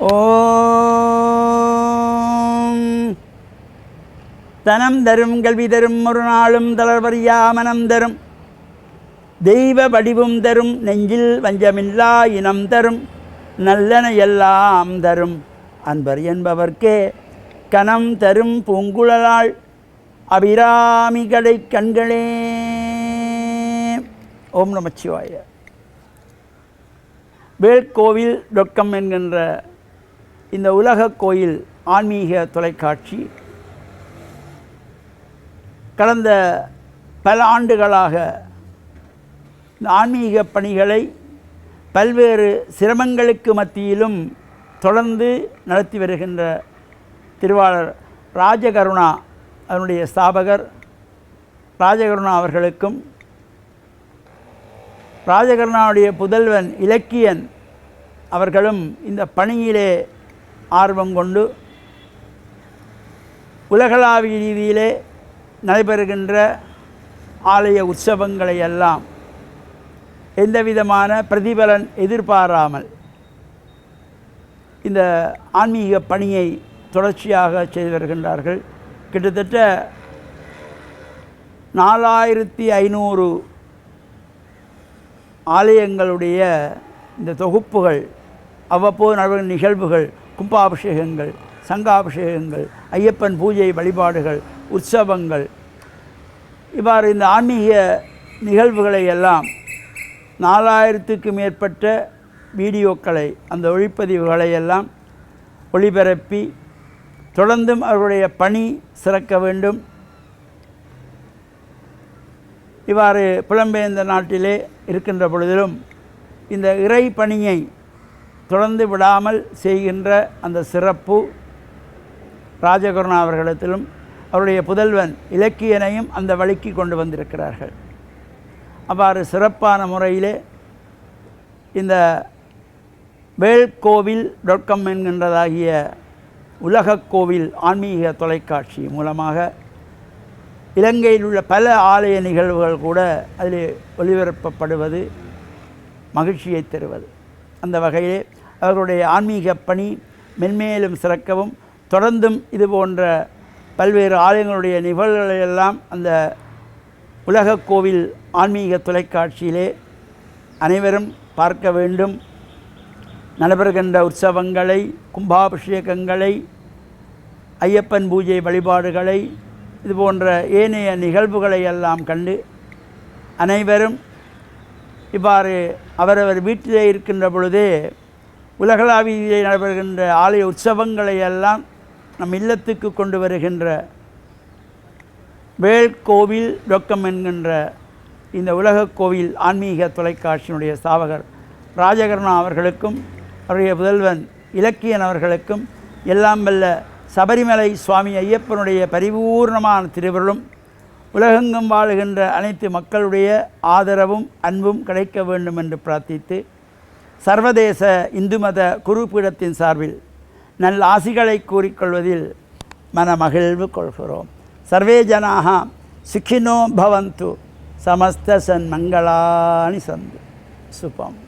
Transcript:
ஓம். தனம் தரும் கல்வி தரும் ஒரு நாளும் தளர்வறியா மனம் தரும். தெய்வ வடிவும் தரும் நெஞ்சில் வஞ்சமில்லா இனம் தரும் நல்லன எல்லாம் தரும். அன்பர் என்பவர்க்கே கணம் தரும் பூங்குழலாள் அபிராமி கடை கண்களே. ஓம் நமச்சிவாய. வேல்கோவில் டொக்கம் என்கின்ற இந்த உலக கோயில் ஆன்மீக தொலைக்காட்சி கடந்த பல ஆண்டுகளாக இந்த ஆன்மீக பணிகளை பல்வேறு சிரமங்களுக்கு மத்தியிலும் தொடர்ந்து நடத்தி வருகின்ற திருவாளர் ராஜகருணா அதனுடைய ஸ்தாபகர் ராஜகருணா அவர்களுக்கும் ராஜகருணாவுடைய புதல்வன் இலக்கியன் அவர்களும் இந்த பணியிலே ஆர்வம் கொண்டு உலகளாவிய ரீதியிலே நடைபெறுகின்ற ஆலய உற்சவங்களை எல்லாம் எந்த விதமான பிரதிபலன் எதிர்பாராமல் இந்த ஆன்மீக பணியை தொடர்ச்சியாக செய்து வருகின்றார்கள். கிட்டத்தட்ட நாலாயிரத்தி ஐநூறு ஆலயங்களுடைய இந்த தொகுப்புகள் அவ்வப்போது நடவடிக்கை நிகழ்வுகள் கும்பாபிஷேகங்கள் சங்காபிஷேகங்கள் ஐயப்பன் பூஜை வழிபாடுகள் உற்சவங்கள். இவ்வாறு இந்த ஆன்மீக நிகழ்வுகளை எல்லாம் நாலாயிரத்துக்கு மேற்பட்ட வீடியோக்களை அந்த ஒளிப்பதிவுகளை எல்லாம் ஒளிபரப்பி தொடர்ந்தும் அவருடைய பணி சிறக்க வேண்டும். இவ்வாறு புலம்பெயர்ந்த நாட்டிலே இருக்கின்ற பொழுதிலும் இந்த இறை பணியை தொடர்ந்து விடாமல் செய்கின்ற அந்த சிறப்பு ராஜகருணா அவர்களிடத்திலும் அவருடைய புதல்வன் இலக்கியனையும் அந்த வழிக்கு கொண்டு வந்திருக்கிறார்கள். அவ்வாறு சிறப்பான முறையிலே இந்த வேல்கோவில் டாட் காம் என்கின்றதாகிய உலகக்கோவில் ஆன்மீக தொலைக்காட்சி மூலமாக இலங்கையில் உள்ள பல ஆலய நிகழ்வுகள் கூட அதில் ஒளிபரப்பப்படுவது மகிழ்ச்சியை தருவது. அந்த வகையிலே அவர்களுடைய ஆன்மீக பணி மென்மேலும் சிறக்கவும் தொடர்ந்தும் இது போன்ற பல்வேறு ஆலயங்களுடைய நிகழ்வுகளை எல்லாம் அந்த உலகக் கோவில் ஆன்மீக தொலைக்காட்சியிலே அனைவரும் பார்க்க வேண்டும். நடைபெறுகின்ற உற்சவங்களை கும்பாபிஷேகங்களை ஐயப்பன் பூஜை வழிபாடுகளை இது போன்ற ஏனைய நிகழ்வுகளை எல்லாம் கண்டு அனைவரும் இவ்வாறு அவரவர் வீட்டிலே இருக்கின்ற பொழுதே உலகளாவியிலே நடைபெறுகின்ற ஆலய உற்சவங்களை எல்லாம் நம் இல்லத்துக்கு கொண்டு வருகின்ற வேல்கோவில் டொக்கம் என்கின்ற இந்த உலகக் கோவில் ஆன்மீக தொலைக்காட்சியினுடைய ஸ்தாபகர் ராஜகர்ணா அவர்களுக்கும் அவருடைய புதல்வன் இலக்கியன் அவர்களுக்கும் எல்லாம் வல்ல சபரிமலை சுவாமி ஐயப்பனுடைய பரிபூர்ணமான திருவருளும் உலகெங்கும் வாழுகின்ற அனைத்து மக்களுடைய ஆதரவும் அன்பும் கிடைக்க வேண்டும் என்று பிரார்த்தித்து சர்வதேச இந்து மத குருபீடத்தின் சார்பில் நல் ஆசிகளை கூறிக்கொள்வதில் மனமகிழ்வு கொள்கிறோம். சர்வே ஜனாக சுகினோ பவந்து சமஸ்த சன்மங்களானி சந்து. சுபம்.